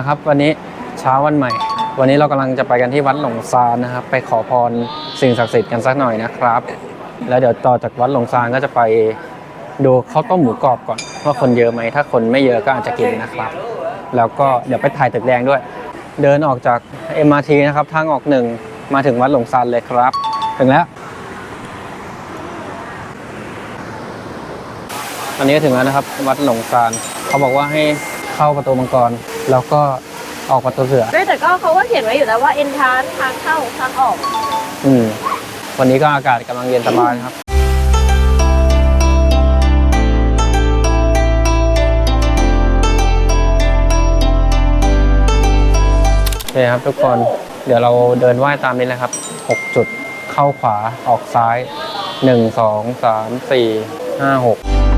าครับ วันนี้เช้าวันใหม่ วันนี้เรากำลังจะไปกันที่วัดหลงซานนะครับ ไปขอพรสิ่งศักดิ์สิทธิ์กันสักหน่อยนะครับ แล้วเดี๋ยวต่อจากวัดหลงซานก็จะไปดูข้าวต้มหมูกรอบก่อนว่าคนเยอะไหมถ้าคนไม่เยอะก็อาจจะกินนะครับ แล้วก็เดี๋ยวไปถ่ายตึกแดงด้วย เดินออกจาก MRT นะครับทางออกหนึ่งมาถึงวัดหลงซานเลยครับ ถึงแล้วตอนนี้ก็ถึงแล้วนะครับ วัดหลงซานเขาบอกว่าให้เข้าประตูมังกร แล้วก็ออกประตูเสือ ไม่แต่ก็เขาก็เขียนไว้อยู่แล้วว่า entrance ทางเข้าทางออก อืม วันนี้ก็อากาศกำลังเย็นสบายนะครับ โอเคครับทุกคน เดี๋ยวเราเดินไหว้ตามนี้เลยครับ 6 จุด เข้าขวา ออกซ้าย 1 2 3 4 5 6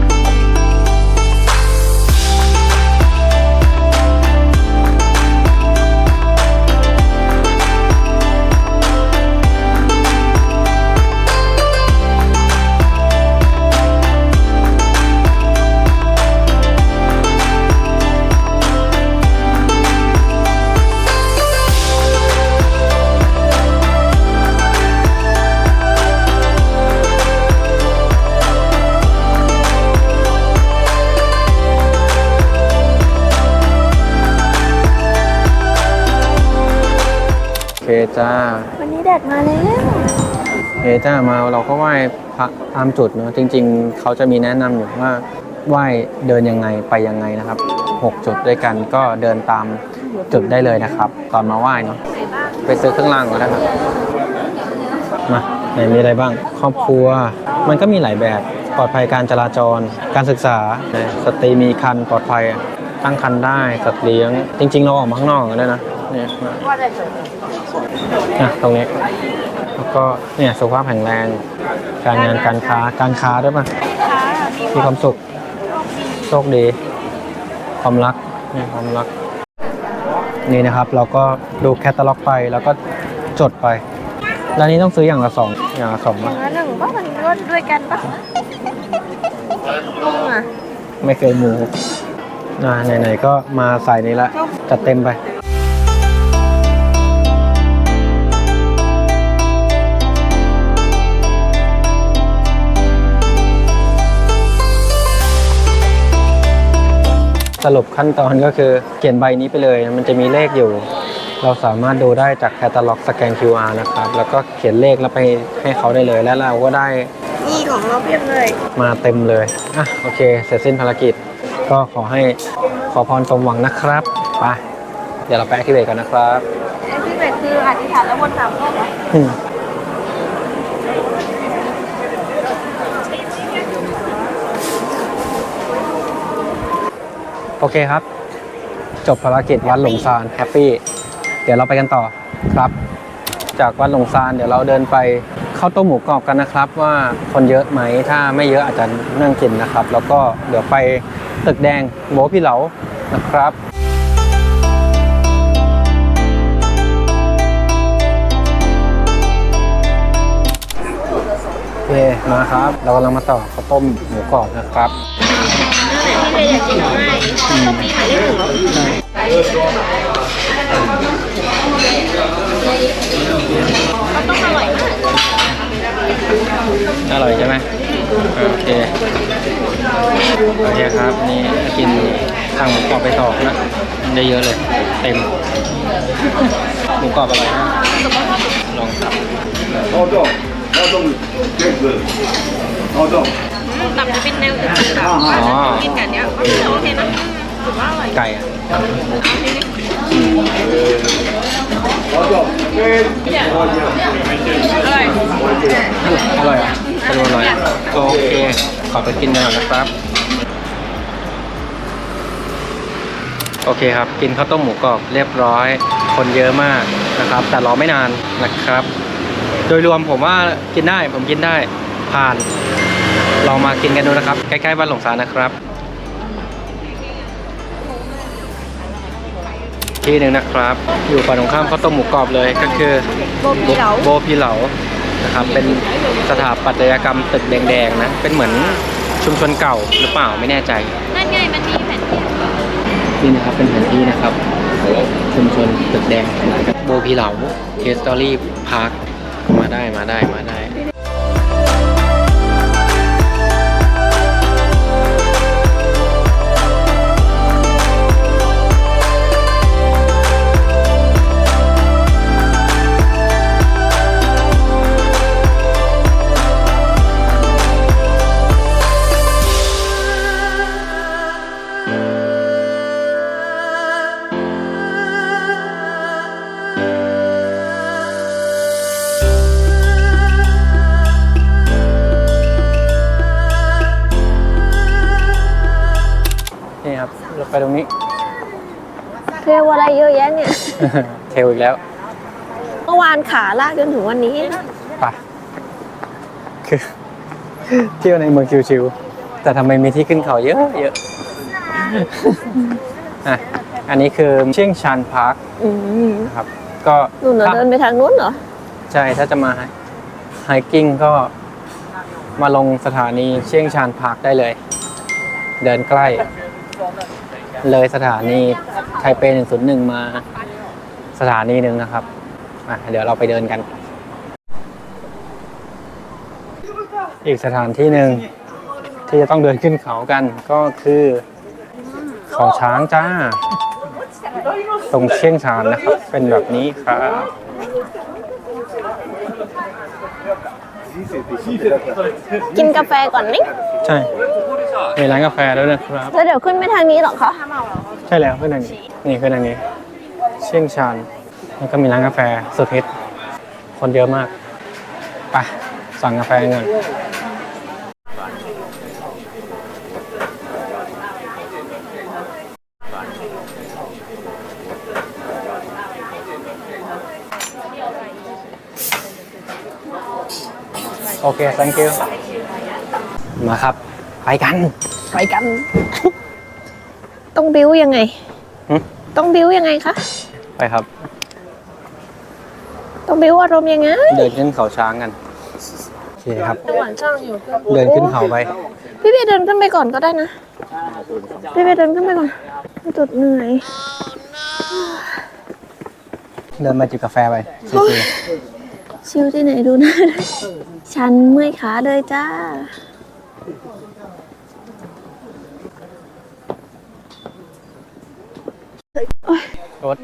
จ้า วันนี้แดดมาแล้ว เอจ้ามาเราก็ไหว้พระตามจุดเนาะจริง ๆ เขาจะมีแนะนำอยู่ว่าไหว้เดินยังไงไปยังไงนะครับ 6 จุดด้วยกันก็เดินตามจุดได้เลยนะครับ ตอนมาไหว้เนาะไปซื้อเครื่องรางก่อนนะครับมาไหนมีอะไรบ้าง ครอบครัว มันก็มีหลายแบบปลอดภัยการจราจร การศึกษาสตรีมีคันปลอดภัยตั้งคันได้สัตว์เลี้ยง จริง ๆ เราออกมาข้างนอกกันได้นะ เนี่ยมาว่าจะเฉยอะตรงนี้ แล้วก็เนี่ยสุขภาพแข็งแรง การงานการค้าการค้าด้วยป่ะค่ะมีมีความสุขโชคดีโชคดี ความรักเนี่ยความรัก นี่นะครับ เราก็ดูแคตตาล็อกไปแล้วก็จดไปแล้วนี้ต้องซื้ออย่างละสองอย่างละสองอป่ะย่างละหนึ่งป่ะมันก็ด้วยกันป่ะงงอะ ไม่เคยมูอ่าไหนๆก็มาใส่นี้ละจัดเต็มไป สรุปขั้นตอนก็คือเขียนใบนี้ไปเลย มันจะมีเลขอยู่ เราสามารถดูได้จากแคตตาล็อกสแกน QR นะครับ แล้วก็เขียนเลขแล้วไปให้เขาได้เลย แล้วเราก็ได้นี่ของเราเพียบเลย มาเต็มเลย อะ โอเค เสร็จสิ้นภารกิจ ก็ขอให้ขอพรสมหวังนะครับ ไป เดี๋ยวเราไปแอคทีเวตกันนะครับไอ้ที่เป็นคืออธิษฐานแล้ววนสามรอบเหรอ โอเคครับ จบภารกิจวัดหลงซานแฮปปี้เดี๋ยวเราไปกันต่อครับ จากวัดหลงซานเดี๋ยวเราเดินไปเข้าวต้มหมูกรอบกันนะครับ ว่าคนเยอะไหมถ้าไม่เยอะอาจจะนั่งกินนะครับ แล้วก็เดี๋ยวไปตึกแดงโบะพี่เหลานะครับโอเคมาครับ เรากำลังมาต่อข้าวต้มหมูกรอบนะครับ ต้องอมีหมายหนึ่งเหรอต้องอร่อยมากอร่อยใช่ไหมโอเคโอเคครับนี่กินทางหมูกรอบไปต่อนะได้เยอะเลย เต็มหมูกรอบอร่อยนะลองสับเอาดอกเอาดองเจ็บเลยเอาดอง ตับจะเป็นแนวตื่นแบบว่าถ้กินกับเนี้ยก็คโอเคนะถือว่าอร่อยไก่อะอร่อยอร่อยอะเป็อร่อยโอเค ขอไปกินหน่อยนะครับ โอเคครับ กินข้าวต้มหมูกรอบเรียบร้อย คนเยอะมากนะครับ แต่รอไม่นานนะครับ โดยรวมผมว่ากินได้ผมกินได้ผ่าน ลองมากินกันดูนะครับ ใกล้ๆบ้านหลงสารนะครับ ที่หนึ่งนะครับ อยู่ฝั่งตรงข้ามข้าวต้มหมูกรอบเลยก็คือโบกีเหลาโบพีเหลานะครับ เป็นสถาปัตยกรรมตึกแดงๆนะ เป็นเหมือนชุมชนเก่าหรือเปล่าไม่แน่ใจ นั่นไงมันมีแผ่นที่นี่นะครับเป็นแผนที่นะครับ ชุมชนตึกแดงโบพีเหลาเคสตอรี่พาร์คมาได้มาได้มาได้ เทวอะไรเยอะแยะเนี่ย เทลอีกแล้ว เมื่อวานขาลากจนถึงวันนี้ไปคือ เที่ยวในเมืองชิวๆแต่ทำไมมีที่ขึ้นเขาเยอะเยอะอะอันนี้คือเชียงชานพาร์คอืมนะครับ ก็หนูเหรอถ้าเดินไปทางนู้นเหรอ ใช่ถ้าจะมาไฮกิ้งก็มาลงสถานีเชียงชานพาร์คได้เลย เดินใกล้ เลยสถานี ไทเป 101 มาสถานีหนึ่งนะครับอะเดี๋ยวเราไปเดินกัน อีกสถานที่หนึ่งที่จะต้องเดินขึ้นเขากันก็คือเขาช้างจ้า ตรงเชียงชานนะครับ เป็นแบบนี้ครับกินกาแฟก่อนนิใช่ มีร้านกาแฟด้วยนะครับ แล้วเดี๋ยวขึ้นไปทางนี้เหรอคะ ใช่แล้วขึ้นทางนี้ นี่ขึ้นทางนี้ เชียงชานแล้วก็มีร้านกาแฟสุดฮิตคนเยอะมากไปสั่งกาแฟเงินโอเค thank you มาครับ ไปกัน ไปกัน ต้องบิ้วยังไง ต้องบิ้วยังไงคะ ไปครับ ต้องบิ้วอารมณ์ยังไงเดินขึ้นเขาช้างกัน โอเคครับหวานช่างอยู่เดินขึ้นเขาไป พี่เบียร์เดินขึ้นไปก่อนก็ได้นะ พี่เบียร์เดินขึ้นไปก่อนจุดเหนื่อย เดินมาจิบกาแฟไปชิวชิวที่ไหนดูหน้าด้วยฉันเมื่อยขาเลยจ้า รถ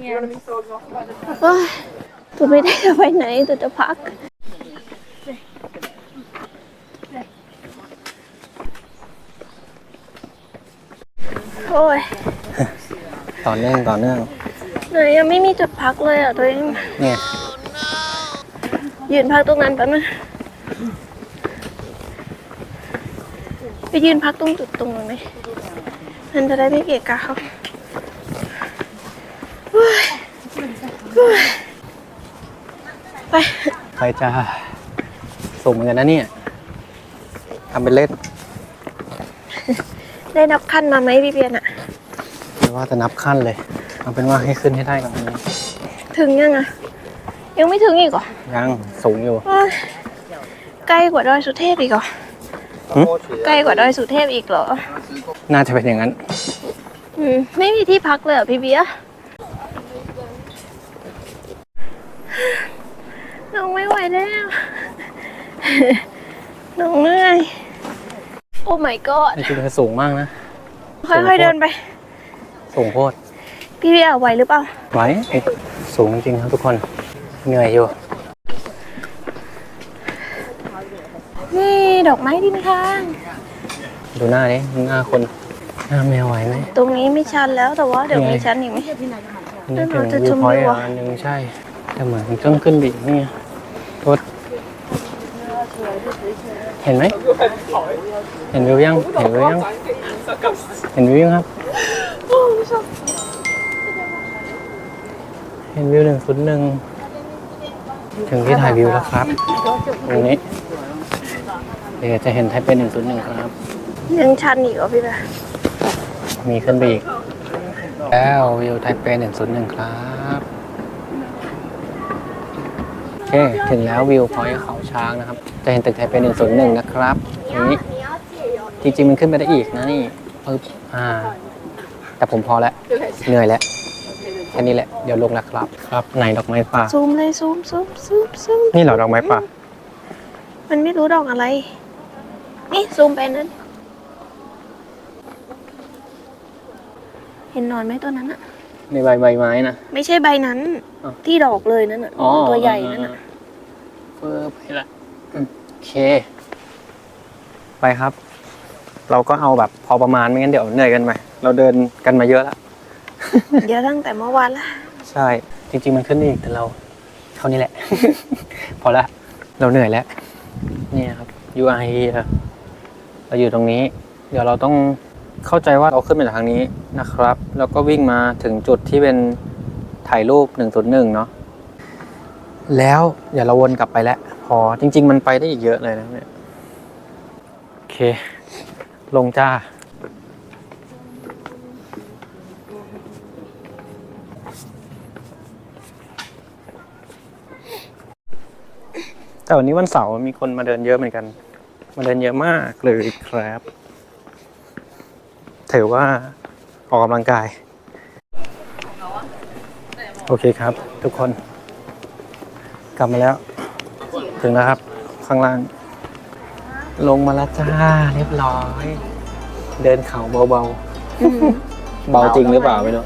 เอ้ยตัวไม่ได้จะไปไหนตัวจะพัก โอ้ย ต่อเนื่องต่อเนื่อง ไหนยังไม่มีจุดพักเลยอะตัวเอง เนี่ย ยืนพักตรงนั้นแป๊บนึงไปยืนพักตรงจุดตรงนั้นไหมมันจะได้ไม่เกะกะเขาเฮ้ยเฮ้ย ไป ใครจะส่งเหมือนกันนะเนี่ยทำเป็นเล่น ได้นับขั้นมาไหมพี่เบียนอะไม่ว่าจะนับขั้นเลย เอาเป็นว่าให้ขึ้นให้ได้ก่อนนี้ ถึงยังอะยังไม่ถึงอีกเหรอยังสูงอยู่โอ้ยใกล้กว่าดอยสุเทพอีกเหรอหึ ใกล้กว่าดอยสุเทพอีกเหรอน่าจะเป็นอย่างนั้น อืมไม่มีที่พักเลยเหรอพี่เบียร์น้องไม่ไหวแล้ว น้องเหนื่อยโอ้ my god จริงๆคือสูงมากนะ ค่อยๆเดินไป สูงโคตร พี่เบียร์ไหวหรือเปล่า ไหวเอ้ยสูงจริงครับทุกคน เหนื่อยอยู่ นี่ดอกไม้ริมทาง ดูหน้าดิหน้าคน หน้าแมวไหวไหม ตรงนี้ไม่ชันแล้วแต่ว่าเดี๋ยวยังไงมีชันอีกไหมอันนี้ถึงเราจะวิชวมพอยวิต์วอะอันหนึ่งใช่ แต่เหมือนต้องขึ้นบีกนี่ไงรถ เห็นไหม เห็นวิวยัง เห็นวิวยัง เห็นวิวยังครับ เห็นวิวหนึ่งศูนย์หนึ่งถึงที่ถ่ายวิวแล้วครับตรงนี้ เดี๋ยวจะเห็นไทยเป็นหนึ่งศูนย์หนึ่งครับ ยังชันอีกเหรอพี่เบียร์มีขึ้นไปอีก แล้ววิวไทเปหนึ่งศูนย์หนึ่งครับ โอ เค ถึงแล้ววิวพอยต์เขาช้างนะครับ จะเห็นตึกไทเปหนึ่งศูนย์หนึ่งนะครับตรงนี้ จริงๆ มันขึ้นไปได้อีกนะนี่ปึ๊บอ่า แต่ผมพอแล้ว เหนื่อยแล้ว แค่นี้แหละ เดี๋ยวลงแล้วครับ ครับ ไหนดอกไม้ป่า ซูมเลยซูมซูมซูมซูมนี่เหรอดอกไม้ป่า มันไม่รู้ดอกอะไร นี่ซูมไปนั้น เห็นหนอนไหมตัวนั้นอะ ในใบใบไม้นะ ไม่ใช่ใบนั้น อ้าวที่ดอกเลยนั่นอะตัวใหญ่นั่นอะเออไปละอืมโอเค ไปครับ เราก็เอาแบบพอประมาณไม่งั้นเดี๋ยวเหนื่อยกันไปเราเดินกันมาเยอะแล้ว เดี๋ยวตั้งแต่เมื่อวานละใช่ จริง ๆ มันขึ้นอีกแต่เรา เท่านี้แหละ พอละ เราเหนื่อยแล้ว เนี่ยครับ you are here เราอยู่ตรงนี้ เดี๋ยวเราต้อง เข้าใจว่าเราขึ้นมาจากทางนี้นะครับ แล้วก็วิ่งมาถึงจุดที่เป็นถ่ายรูป 101 เนาะแล้วเดี๋ยวเราวนกลับไปแล้ว พอจริง ๆ มันไปได้อีกเยอะเลยนะเนี่ยโอเค ลงจ้า แต่วันนี้วันเสาร์มีคนมาเดินเยอะเหมือนกัน มาเดินเยอะมากเลยครับ ถือว่าออกกำลังกาย โอเคครับ ทุกคน กลับมาแล้ว ถึงแล้วครับ ข้างล่าง ลงมาแล้วจ้า เรียบร้อย เดินเขาเบาๆ เบาจริงหรือเปล่าไม่รู้